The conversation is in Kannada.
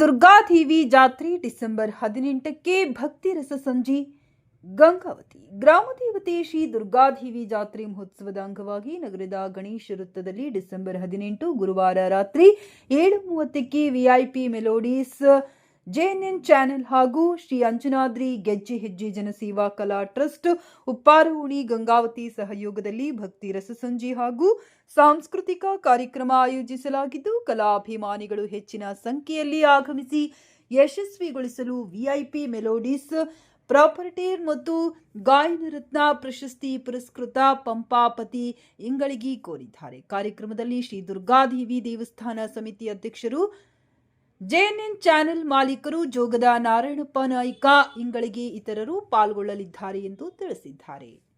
ದುರ್ಗಾದೇವಿ ಜಾತ್ರೆ ಡಿಸೆಂಬರ್ ಹದಿನೆಂಟಕ್ಕೆ ಭಕ್ತಿ ರಸ ಸಂಜೆ. ಗಂಗಾವತಿ ಗ್ರಾಮದೇವತೆ ಶ್ರೀ ದುರ್ಗಾದೇವಿ ಜಾತ್ರೆ ಮಹೋತ್ಸವದ ಅಂಗವಾಗಿ ನಗರದ ಗಣೇಶ ವೃತ್ತದಲ್ಲಿ ಡಿಸೆಂಬರ್ ಹದಿನೆಂಟು ಗುರುವಾರ ರಾತ್ರಿ ಏಳು ಮೂವತ್ತಕ್ಕೆ ವಿಐಪಿ ಮೆಲೋಡೀಸ್ ಜೆಎನ್ಎನ್ ಚಾನೆಲ್ ಹಾಗೂ ಶ್ರೀ ಅಂಜನಾದ್ರಿ ಗೆಜ್ಜೆ ಹೆಜ್ಜೆ ಜನಸೇವಾ ಕಲಾ ಟ್ರಸ್ಟ್ ಉಪ್ಪಾರಹುಣಿ ಗಂಗಾವತಿ ಸಹಯೋಗದಲ್ಲಿ ಭಕ್ತಿ ರಸಸಂಜೆ ಹಾಗೂ ಸಾಂಸ್ಕೃತಿಕ ಕಾರ್ಯಕ್ರಮ ಆಯೋಜಿಸಲಾಗಿದ್ದು, ಕಲಾಭಿಮಾನಿಗಳು ಹೆಚ್ಚಿನ ಸಂಖ್ಯೆಯಲ್ಲಿ ಆಗಮಿಸಿ ಯಶಸ್ವಿಗೊಳಿಸಲು ವಿಐಪಿ ಮೆಲೋಡೀಸ್, ಪ್ರಾಪರ್ಟೇರ್ ಮತ್ತು ಗಾಯನ ರತ್ನ ಪ್ರಶಸ್ತಿ ಪುರಸ್ಕೃತ ಪಂಪಾಪತಿ ಇಂಗಳಿಗಿ ಕೋರಿದ್ದಾರೆ. ಕಾರ್ಯಕ್ರಮದಲ್ಲಿ ಶ್ರೀ ದುರ್ಗಾದೇವಿ ದೇವಸ್ಥಾನ ಸಮಿತಿ ಅಧ್ಯಕ್ಷರು ಜೆಎನ್ಎನ್ ಚಾನೆಲ್ ಮಾಲೀಕರು ಜೋಗದ ನಾರಾಯಣಪ್ಪ ನಾಯ್ಕ ಇಂಗಳಿಗೆ ಇತರರು ಪಾಲ್ಗೊಳ್ಳಲಿದ್ದಾರೆ ಎಂದು ತಿಳಿಸಿದ್ದಾರೆ.